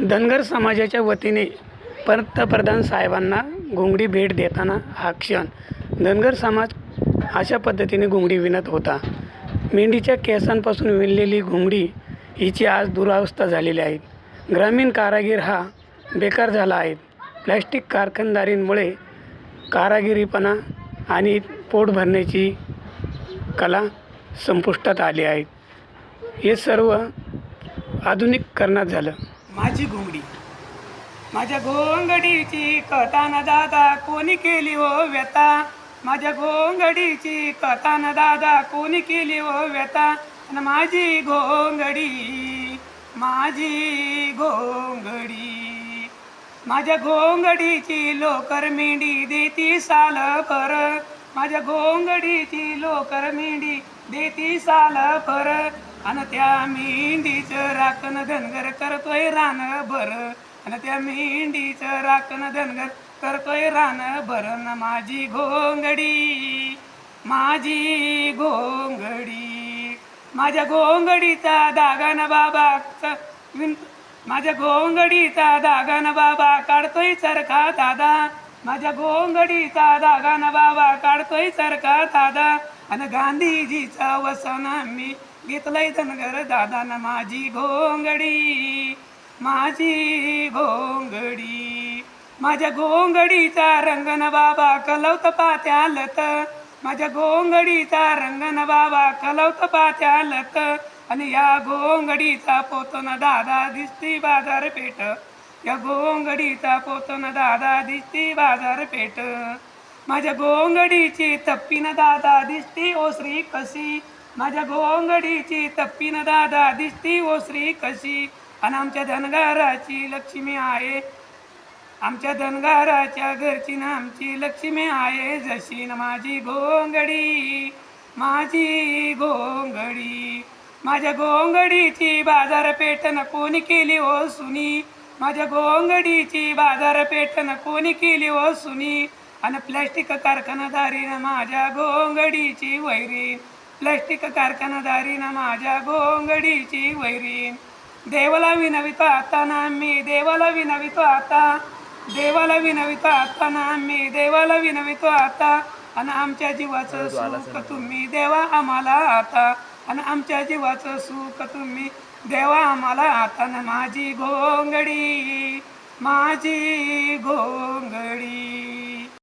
धनगर समाजाच्या वतीने पंतप्रधान साहेबांना घोंगडी भेट देताना हा क्षण. धनगर समाज अशा पद्धतीने घोंगडी विणत होता. मेंढीच्या केसांपासून विणलेली घोंगडी हिची आज दुरावस्था झालेली आहे. ग्रामीण कारागीर हा बेकार झाला आहे. प्लॅस्टिक कारखानदारींमुळे कारागिरीपणा आणि पोट भरण्याची कला संपुष्टात आली आहे. हे सर्व आधुनिकीकरणात झालं. माझी घोंगडी. माझ्या घोंगडीची कथा न दादा कोणी केली हो व्यथा? माझ्या घोंगडीची कथा न दादा कोणी केली हो व्यथा? आणि माझी घोंगडी माझी घोंगडी. माझ्या घोंगडीची लोकर मेंढी देती साल फर माझ्या घोंगडीची लोकर मेंढी देती साल फर आणि त्या मेंढीचं राखण धनगर करतोय रान भर आणि त्या मेंढीचं राखण धनगर करतोय रान भर न माझी घोंगडी माझी घोंगडी माझ्या घोंगडीचा दागान बाबा माझ्या घोंगडीचा दागान बाबा काढतोय चरखा दादा. माझ्या घोंगडीचा न बाबा काढतोय सरका दादा आणि गांधीजीचा वसन मी घेतलंय धनगर दादानं माझी घोंगडी माझी घोंगडी माझ्या घोंगडीचा रंगन बाबा कलवत पात्यालत माझ्या घोंगडीचा रंगन बाबा कलवत पात्यालत आणि या घोंगडीचा पोतन दादा दिसती बाजारपेठ. या घोंगडीचा पोतन दादा दिसती बाजारपेठ माझ्या घोंगडीची तप्पीन दादा दिसती ओसरी कशी? माझ्या घोंगडीची तप्पीन दादा दिसती ओसरी कशी? आणि आमच्या धनगाराची लक्ष्मी आहे. आमच्या धनगाराच्या घरची ना आमची लक्ष्मी आहे. जशी ना माझी गोंगडी माझी घोंगडी माझ्या घोंगडीची न कोणी केली ओ सुनी? माझ्या घोंगडीची बाजारपेठन कोणी केली ओ सुनी? आणि प्लॅस्टिक कारखानदारीनं माझ्या घोंगडीची वैरीन प्लॅस्टिक कारखानदारीनं माझ्या घोंगडीची वैरीन देवाला विनवितो आता ना मी देवाला विनवितो आता. देवाला विनवितो आता ना मी देवाला विनवितो आता. आणि आमच्या जीवाचं सुख तुम्ही देवा आम्हाला आता. आणि आमच्या जीवाचं सुख तुम्ही देवा मला आता माझी घोंगडी माझी घोंगडी